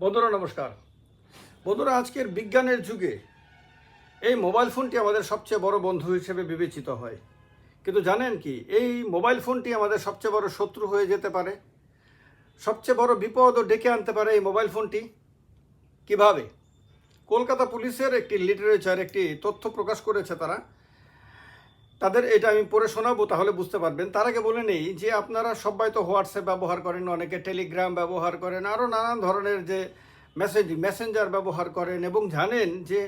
বন্ধুরা, নমস্কার। বন্ধুরা, আজকের বিজ্ঞানের যুগে এই মোবাইল ফোনটি আমাদের সবচেয়ে বড় বন্ধু হিসেবে বিবেচিত হয়। কিন্তু জানেন কি, এই মোবাইল ফোনটি আমাদের সবচেয়ে বড় শত্রু হয়ে যেতে পারে। সবচেয়ে বড় বিপদও ডেকে আনতে পারে এই মোবাইল ফোনটি। কীভাবে? কলকাতা পুলিশের একটি লিটারেচার, একটি তথ্য প্রকাশ করেছে তারা তাদের এটা আমি পড়ে শোনাবো, তাহলে বুঝতে পারবেন। তার আগে বলে নেই যে আপনারা সবাই তো হোয়াটসঅ্যাপ ব্যবহার করেন, অনেকে টেলিগ্রাম ব্যবহার করেন আরও নানান ধরনের যে মেসেজ, মেসেঞ্জার ব্যবহার করেন এবং জানেন যে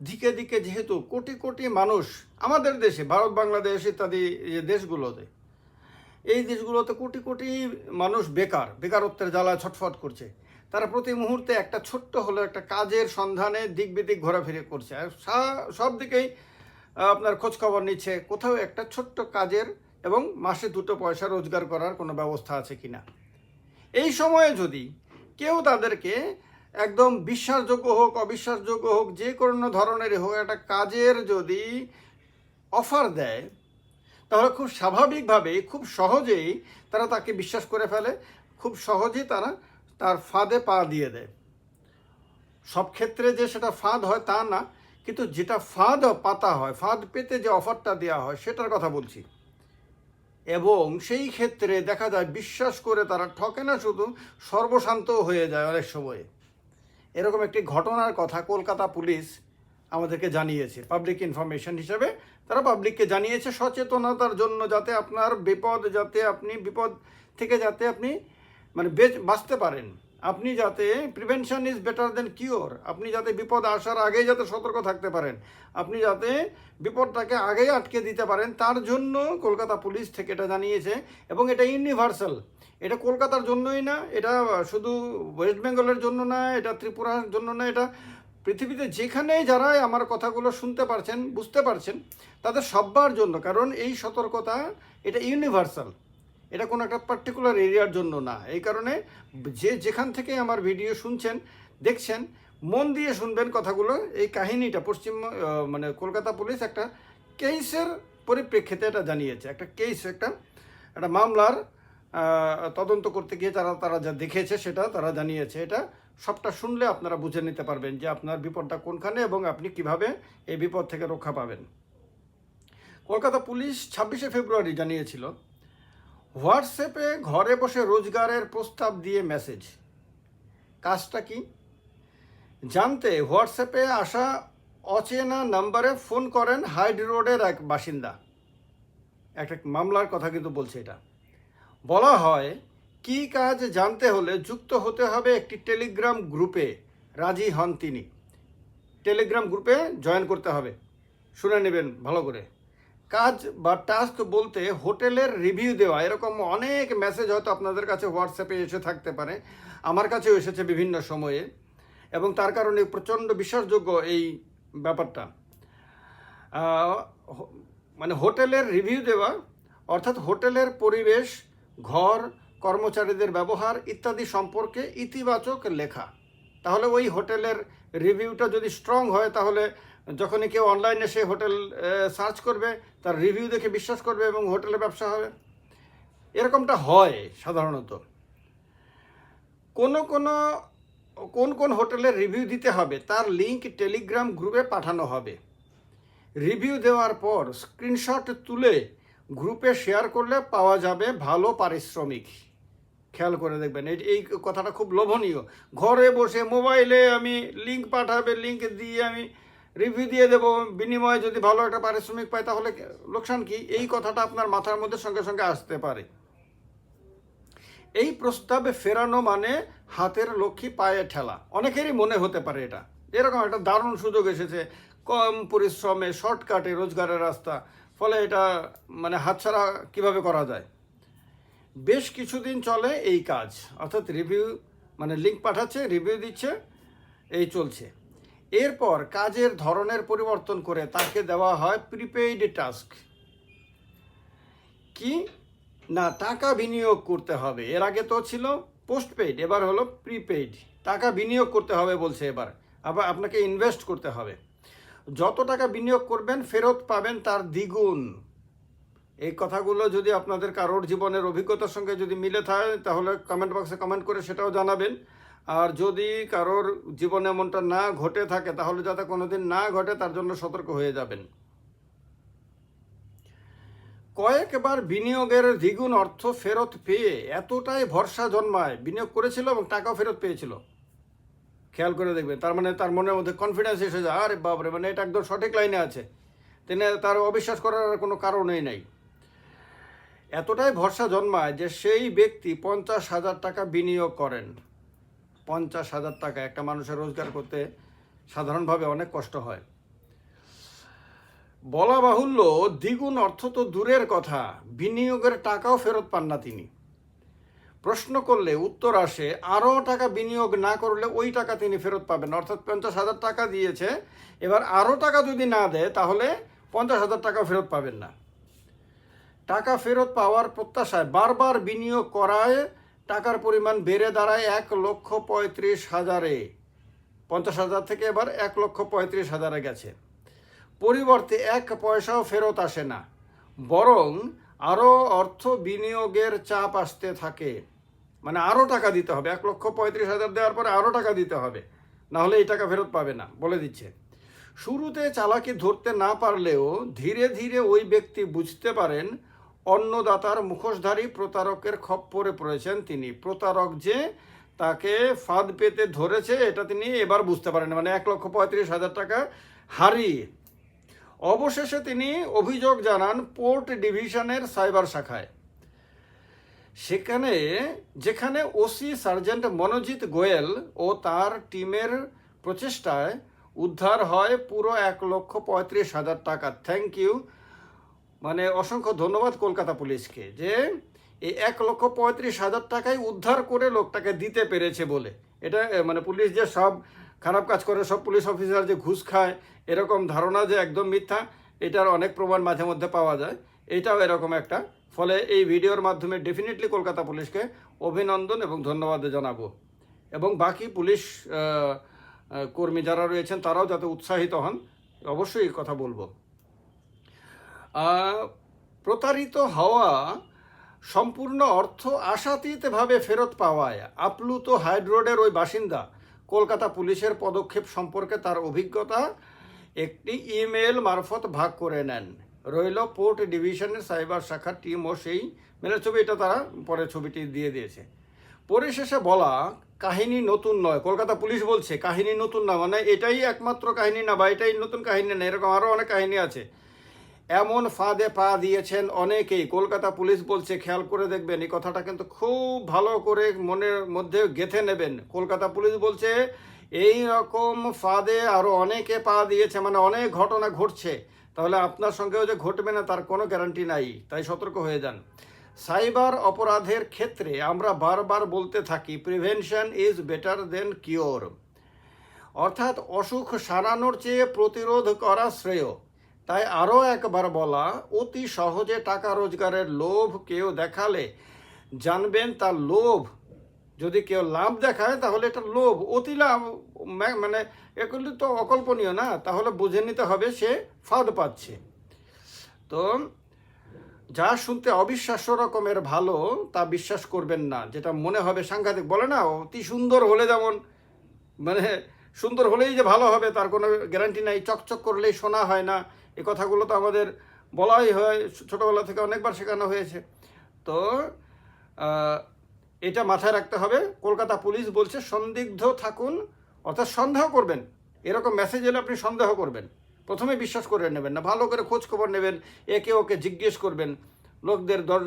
দিকে দিকে যেহেতু কোটি কোটি মানুষ আমাদের দেশে, ভারত, বাংলাদেশ ইত্যাদি দেশগুলোতে, এই দেশগুলোতে কোটি কোটি মানুষ বেকার, বেকারত্বের জ্বালায় ছটফট করছে। তারা প্রতি মুহূর্তে একটা ছোট্ট হলো একটা কাজের সন্ধানে দিক বিদিক ঘোরাফিরে করছে। আর সব দিকেই আপনার খোঁজ খবর নিচ্ছে, কোথাও একটা ছোট্ট কাজের এবং মাসে দুটো পয়সা রোজগার করার কোনো ব্যবস্থা আছে কি না এই সময়ে যদি কেউ তাদেরকে একদম বিশ্বাসযোগ্য হোক, অবিশ্বাসযোগ্য হোক, যে কোনো ধরনের হোক, একটা কাজের যদি অফার দেয়, তাহলে খুব স্বাভাবিকভাবেই, খুব সহজেই তারা তাকে বিশ্বাস করে ফেলে, খুব সহজেই তারা তার ফাঁদে পা দিয়ে দেয়। সব ক্ষেত্রে যে সেটা ফাঁদ হয় তা না কিন্তু যেটা ফাঁদ পাতা হয়, ফাঁদ পেতে যে অফারটা দেওয়া হয়, সেটার কথা বলছি। এবং সেই ক্ষেত্রে দেখা যায়, বিশ্বাস করে তারা ঠকে না, শুধু সর্বশান্ত হয়ে যায় অনেক সময়ে। এরকম একটি ঘটনার কথা কলকাতা পুলিশ আমাদেরকে জানিয়েছে। পাবলিক ইনফরমেশন হিসেবে তারা পাবলিককে জানিয়েছে সচেতনতার জন্য, যাতে আপনার বিপদ, যাতে আপনি বিপদ থেকে যাতে আপনি মানে বেচ, বাঁচতে পারেন। আপনি যাতে prevention is better than cure আপনি যাতে বিপদ আসার আগেই যাতে সতর্ক থাকতে পারেন, আপনি যাতে বিপদটাকে আগেই আটকে দিতে পারেন, তার জন্য কলকাতা পুলিশ থেকে এটা জানিয়েছে এবং এটা ইউনিভার্সাল এটা কলকাতার জন্যই না, এটা শুধু ওয়েস্ট বেঙ্গলের জন্য না, এটা ত্রিপুরার জন্য না, এটা পৃথিবীতে যেখানে যারা আমার কথাগুলো শুনতে পারছেন, বুঝতে পারছেন, তাদের সব্বার জন্য, কারণ এই সতর্কতা, এটা ইউনিভার্সাল এটা কোনো একটা পার্টিকুলার এরিয়ার জন্য না। এই কারণে যে যেখান থেকে আমার ভিডিও শুনছেন, দেখছেন, মন দিয়ে শুনবেন কথাগুলো। এই কাহিনীটা পশ্চিম মানে কলকাতা পুলিশ একটা কেসের পরিপ্রেক্ষিতে এটা জানিয়েছে। একটা কেস, একটা একটা মামলার তদন্ত করতে গিয়ে তারা তারা যা দেখেছে সেটা তারা জানিয়েছে। এটা সবটা শুনলে আপনারা বুঝে নিতে পারবেন যে আপনার বিপদটা কোনখানে এবং আপনি কীভাবে এই বিপদ থেকে রক্ষা পাবেন। কলকাতা পুলিশ ছাব্বিশে ফেব্রুয়ারি জানিয়েছিল হোয়াটসঅ্যাপে ঘরে বসে রোজগারের প্রস্তাব দিয়ে মেসেজ। কাজটা কি? জানতে হোয়াটসঅ্যাপে আসা অচেনা নাম্বারে ফোন করেন হাইড রোডের এক বাসিন্দা। একটা মামলার কথা কিন্তু বলছে এটা। বলা হয়, কি কাজ জানতে হলে যুক্ত হতে হবে একটি টেলিগ্রাম গ্রুপে। রাজি হন তিনি। টেলিগ্রাম গ্রুপে জয়েন করতে হবে। শুনে নেবেন ভালো করে। কাজ বা টাস্ক বলতে হোটেলের রিভিউ দেওয়া, এরকম অনেক মেসেজ হয়তো আপনাদের কাছে হোয়াটসঅ্যাপে এসে থাকতে পারে, আমার কাছেও এসেছে বিভিন্ন সময়ে, এবং তার কারণে প্রচণ্ড বিশ্বাসযোগ্য এই ব্যাপারটা। মানে হোটেলের রিভিউ দেওয়া, অর্থাৎ হোটেলের পরিবেশ, ঘর, কর্মচারীদের ব্যবহার ইত্যাদি সম্পর্কে ইতিবাচক লেখা। তাহলে ওই হোটেলের রিভিউটা যদি স্ট্রং হয়, তাহলে যখনই কেউ অনলাইনে সে হোটেল সার্চ করবে, তার রিভিউ দেখে বিশ্বাস করবে এবং হোটেলে ব্যবসা হবে। এরকমটা হয় সাধারণত। কোনো কোনো, কোন কোন হোটেলের রিভিউ দিতে হবে, তার লিংক টেলিগ্রাম গ্রুপে পাঠানো হবে। রিভিউ দেওয়ার পর স্ক্রিনশট তুলে গ্রুপে শেয়ার করলে পাওয়া যাবে ভালো পারিশ্রমিক। খেয়াল করে দেখবেন, এই এই কথাটা খুব লোভনীয়। ঘরে বসে মোবাইলে আমি লিংক পাঠাবে লিংক দিয়ে আমি রিভিউ দিয়ে দেবো, বিনিময়ে যদি ভালো একটা পারিশ্রমিক পায় তাহলে লোকসান কি? এই কথাটা আপনার মাথার মধ্যে সঙ্গে সঙ্গে আসতে পারে। এই প্রস্তাবে ফেরানো মানে হাতের লক্ষ্মী পায়ে ঠেলা। অনেকেরই মনে হতে পারে এটা। এরকম একটা দারুণ সুযোগ এসেছে। কম পরিশ্রমে, শর্টকাটে রোজগারের রাস্তা। ফলে এটা মানে হাতছাড়া কীভাবে করা যায়? বেশ কিছুদিন চলে এই কাজ। অর্থাৎ রিভিউ মানে লিঙ্ক পাঠাচ্ছে রিভিউ দিচ্ছে, এই চলছে। এরপর কাজের ধরনের পরিবর্তন করে তাকে দেওয়া হয় প্রিপেইড টাস্ক কি? না, টাকা বিনিয়োগ করতে হবে। এর আগে তো ছিল পোস্টপেইড এবার হলো প্রিপেইড টাকা বিনিয়োগ করতে হবে বলছে এবার। আবার আপনাকে ইনভেস্ট করতে হবে। যত টাকা বিনিয়োগ করবেন, ফেরত পাবেন তার দ্বিগুণ। এই কথাগুলো যদি আপনাদের কারোর জীবনের অভিজ্ঞতার সঙ্গে যদি মিলে থাকে, তাহলে কমেন্ট বক্সে কমেন্ট করে সেটাও জানাবেন। আর যদি কারোর জীবনে এমনটা না ঘটে থাকে, তাহলে যাতে কোনোদিন না ঘটে, তার জন্য সতর্ক হয়ে যাবেন। কয়েকবার বিনিয়োগের দ্বিগুণ অর্থ ফেরত পেয়ে এতটাই ভরসা জন্মায়, বিনিয়োগ করেছিল এবং টাকাও ফেরত পেয়েছিল। খেয়াল করে দেখবেন, তার মানে তার মনের মধ্যে কনফিডেন্স এসে যায়, আরে বাবরে মানে এটা একদম সঠিক লাইনে আছে। তিনি তার অবিশ্বাস করার কোনো কারণই নাই। এতটাই ভরসা জন্মায় যে সেই ব্যক্তি পঞ্চাশ হাজার টাকা বিনিয়োগ করেন। পঞ্চাশ হাজার টাকা একটা মানুষের রোজগার করতে সাধারণভাবে অনেক কষ্ট হয়। বলা বাহুল্য, দ্বিগুণ অর্থ তো দূরের কথা, বিনিয়োগের টাকাও ফেরত পান না তিনি। প্রশ্ন করলে উত্তর আসে, আরও টাকা বিনিয়োগ না করলে ওই টাকা তিনি ফেরত পাবেন। অর্থাৎ পঞ্চাশ হাজার টাকা দিয়েছে, এবার আরও টাকা যদি না দেয়, তাহলে পঞ্চাশ হাজার টাকা ফেরত পাবেন না। টাকা ফেরত পাওয়ার প্রত্যাশায় বারবার বিনিয়োগ করায় টাকার পরিমাণ বেড়ে দাঁড়ায় এক লক্ষ পঁয়ত্রিশ হাজারে। পঞ্চাশ হাজার থেকে এবার এক লক্ষ পঁয়ত্রিশ হাজারে গেছে। পরিবর্তে এক পয়সাও ফেরত আসে না। বরং আরও অর্থ বিনিয়োগের চাপ আসতে থাকে। মানে আরও টাকা দিতে হবে। এক লক্ষ পঁয়ত্রিশ হাজার দেওয়ার পরে আরও টাকা দিতে হবে। না হলে এই টাকা ফেরত পাবে না, বলে দিচ্ছে। শুরুতে চালাকি ধরতে না পারলেও ধীরে ধীরে ওই ব্যক্তি বুঝতে পারেন অন্নদাতার মুখোশধারী প্রতারকের খপ্পরে পড়েছেন তিনি। প্রতারক যে তাকে ফাঁদ পেতে ধরেছে, এটা তিনি এবার বুঝতে পারেন। মানে এক লক্ষ পঁয়ত্রিশ হাজার টাকা হারিয়ে। অবশেষে তিনি অভিযোগ জানান পোর্ট ডিভিশনের সাইবার শাখায়। সেখানে, যেখানে ওসি সার্জেন্ট মনোজিৎ গোয়েল ও তার টিমের প্রচেষ্টায় উদ্ধার হয় পুরো এক লক্ষ পঁয়ত্রিশ হাজার টাকা। Thank you. মানে অসংখ্য ধন্যবাদ কলকাতা পুলিশকে যে এই এক লক্ষ পঁয়ত্রিশ হাজার টাকাই উদ্ধার করে লোকটাকে দিতে পেরেছে বলে। এটা মানে পুলিশ যে সব খারাপ কাজ করে, সব পুলিশ অফিসার যে ঘুষ খায়, এরকম ধারণা যে একদম মিথ্যা, এটার অনেক প্রমাণ মাঝে মধ্যে পাওয়া যায়। এটাও এরকম একটা। ফলে এই ভিডিওর মাধ্যমে ডেফিনেটলি কলকাতা পুলিশকে অভিনন্দন এবং ধন্যবাদ জানাব। এবং বাকি পুলিশ কর্মী যারা রয়েছেন, তারাও যাতে উৎসাহিত হন, অবশ্যই কথা বলব। প্রতারিত হওয়া সম্পূর্ণ অর্থ আশাতীতভাবে ফেরত পাওয়ায় আপ্লুত হাইড্রোডের ওই বাসিন্দা কলকাতা পুলিশের পদক্ষেপ সম্পর্কে তার অভিজ্ঞতা একটি ইমেল মারফত ভাগ করে নেন। রইল পোর্ট ডিভিশনের সাইবার শাখার টিমও সেই মেলের ছবি, এটা তারা পরে ছবিটি দিয়ে দিয়েছে। পরিশেষে বলা, কাহিনী নতুন নয়, কলকাতা পুলিশ বলছে, কাহিনী নতুন না মানে এটাই একমাত্র কাহিনী না বা এটাই নতুন কাহিনী না, এরকম আরও অনেক কাহিনী আছে। এমন ফাঁদে পা দিয়েছেন অনেকেই। কলকাতা পুলিশ বলছে, খেয়াল করে দেখবেন, এই কথাটা কিন্তু খুব ভালো করে মনের মধ্যে গেথে নেবেন। কলকাতা পুলিশ বলছে, এই রকম ফাঁদে আরও অনেকে পা দিয়েছে মানে অনেক ঘটনা ঘটছে। তাহলে আপনার সঙ্গেও যে ঘটবে না, তার কোনো গ্যারান্টি নাই। তাই সতর্ক হয়ে যান। সাইবার অপরাধের ক্ষেত্রে আমরা বারবার বলতে থাকি prevention is better than cure অর্থাৎ অসুখ সারানোর চেয়ে প্রতিরোধ করা শ্রেয়। তাই আরও একবার বলা, অতি সহজে টাকা রোজগারের লোভ কেউ দেখালে জানবেন তার লোভ। যদি কেউ লাভ দেখায়, তাহলে এটা লোভ। অতি লাভ মানে এগুলি তো অকল্পনীয় না, তাহলে বুঝে নিতে হবে সে ফাঁদ পাচ্ছে। তো যা শুনতে অবিশ্বাস্য রকমের ভালো, তা বিশ্বাস করবেন না, যেটা মনে হবে সাংঘাতিক। বলে না, অতি সুন্দর হলে যেমন মানে সুন্দর হলেই যে ভালো হবে, তার কোনো গ্যারান্টি নাই, চকচক করলেই শোনা হয় না। এই কথাগুলো তো আমাদের বলাই হয়, ছোটোবেলা থেকে অনেকবার শেখানো হয়েছে। তো এটা মাথায় রাখতে হবে, কলকাতা পুলিশ বলছে সন্দিগ্ধ থাকুন, অর্থাৎ সন্দেহ করবেন। এরকম মেসেজ এলে আপনি সন্দেহ করবেন। প্রথমে বিশ্বাস করে নেবেন না, ভালো করে খোঁজ খবর নেবেন, একে ওকে জিজ্ঞেস করবেন। লোকদের দর,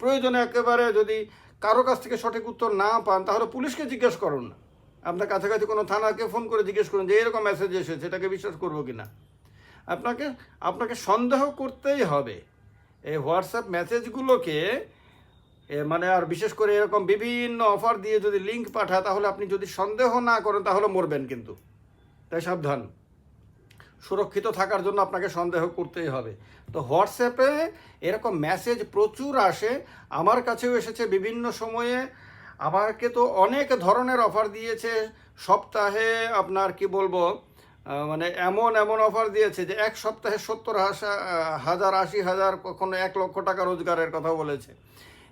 প্রয়োজনে একেবারে যদি কারও কাছ থেকে সঠিক উত্তর না পান, তাহলে পুলিশকে জিজ্ঞেস করুন। আপনার কাছাকাছি কোনো থানাকে ফোন করে জিজ্ঞেস করুন যে, এরকম মেসেজ এসেছে সেটাকে বিশ্বাস করব কি না আপনাকে আপনাকে সন্দেহ করতেই হবে। এই হোয়াটসঅ্যাপ মেসেজগুলোকে মানে আর বিশেষ করে এরকম বিভিন্ন অফার দিয়ে যদি লিঙ্ক পাঠায়, তাহলে আপনি যদি সন্দেহ না করেন, তাহলে মরবেন কিন্তু। তাই সাবধান। সুরক্ষিত থাকার জন্য আপনাকে সন্দেহ করতেই হবে। তো হোয়াটসঅ্যাপে এরকম মেসেজ প্রচুর আসে। আমার কাছেও এসেছে বিভিন্ন সময়ে। আমাকে তো অনেক ধরনের অফার দিয়েছে। সপ্তাহে আপনার, কি বলব মানে এমন এমন অফার দিয়েছে যে এক সপ্তাহে সত্তর হাজার, আশি হাজার, কখনো এক লক্ষ টাকা রোজগারের কথা বলেছে।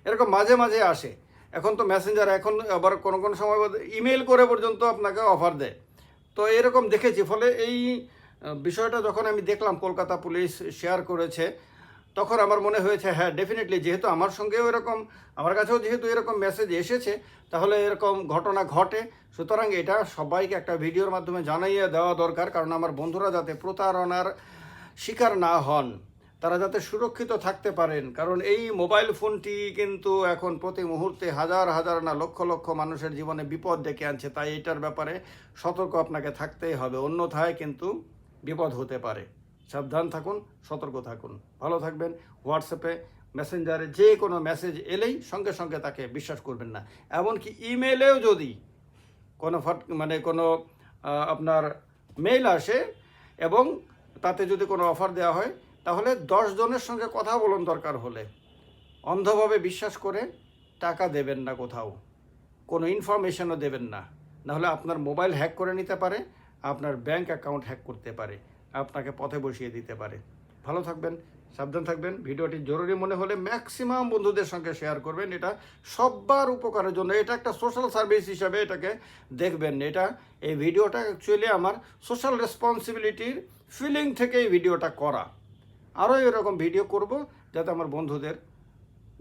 এরকম মাঝে মাঝে আসে। এখন তো মেসেঞ্জার এখন আবার কোনো কোনো সময় ইমেল করে পর্যন্ত আপনাকে অফার দেয়। তো এরকম দেখেছি, ফলে এই বিষয়টা যখন আমি দেখলাম, কলকাতা পুলিশ শেয়ার করেছে তখন আমার মনে হয়েছে হ্যাঁ ডেফিনেটলি যেহেতু আমার সঙ্গেও এরকম, আমার কাছেও যেহেতু এরকম মেসেজ এসেছে, তাহলে এরকম ঘটনা ঘটে। সুতরাং এটা সবাইকে একটা ভিডিওর মাধ্যমে জানাইয়ে দেওয়া দরকার, কারণ আমার বন্ধুরা যাতে প্রতারণার শিকার না হন, তারা যাতে সুরক্ষিত থাকতে পারেন। কারণ এই মোবাইল ফোনটি কিন্তু এখন প্রতি মুহূর্তে হাজার হাজার না লক্ষ লক্ষ মানুষের জীবনে বিপদ ডেকে আনছে। তাই এটার ব্যাপারে সতর্ক আপনাকে থাকতেই হবে, অন্যথায় কিন্তু বিপদ হতে পারে। সাবধান থাকুন, সতর্ক থাকুন। ভালো থাকবেন হোয়াটসঅ্যাপে মেসেঞ্জারে যে কোনো মেসেজ এলেই সঙ্গে সঙ্গে তাকে বিশ্বাস করবেন না। এমনকি ইমেলেও যদি কোনো ফট মানে কোনো আপনার মেইল আসে এবং তাতে যদি কোনো অফার দেওয়া হয়, তাহলে দশ জনের সঙ্গে কথা বলুন দরকার হলে। অন্ধভাবে বিশ্বাস করে টাকা দেবেন না কোথাও। কোনো ইনফরমেশনও দেবেন না। নাহলে আপনার মোবাইল হ্যাক করে নিতে পারে, আপনার ব্যাংক অ্যাকাউন্ট হ্যাক করতে পারে। আপনাকে পথে বসিয়ে দিতে পারে। ভালো থাকবেন, সাবধান থাকবেন। ভিডিওটি জরুরি মনে হলে ম্যাক্সিমাম বন্ধুদের সঙ্গে শেয়ার করবেন। এটা সবার উপকারের জন্য। এটা একটা সোশ্যাল সার্ভিস হিসাবে এটাকে দেখবেন। এটা, এই ভিডিওটা অ্যাকচুয়ালি আমার সোশ্যাল রেসপন্সিবিলিটির ফিলিং থেকে এই ভিডিওটা করা। আরও এরকম ভিডিও করব যাতে আমার বন্ধুদের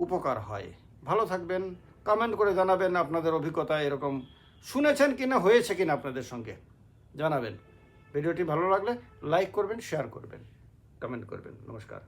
উপকার হয়। ভালো থাকবেন কমেন্ট করে জানাবেন আপনাদের অভিজ্ঞতা এরকম শুনেছেন কিনা, হয়েছে কিনা আপনাদের সঙ্গে। জানাবেন। ভিডিওটি ভালো লাগলে লাইক করবেন শেয়ার করবেন কমেন্ট করবেন। নমস্কার।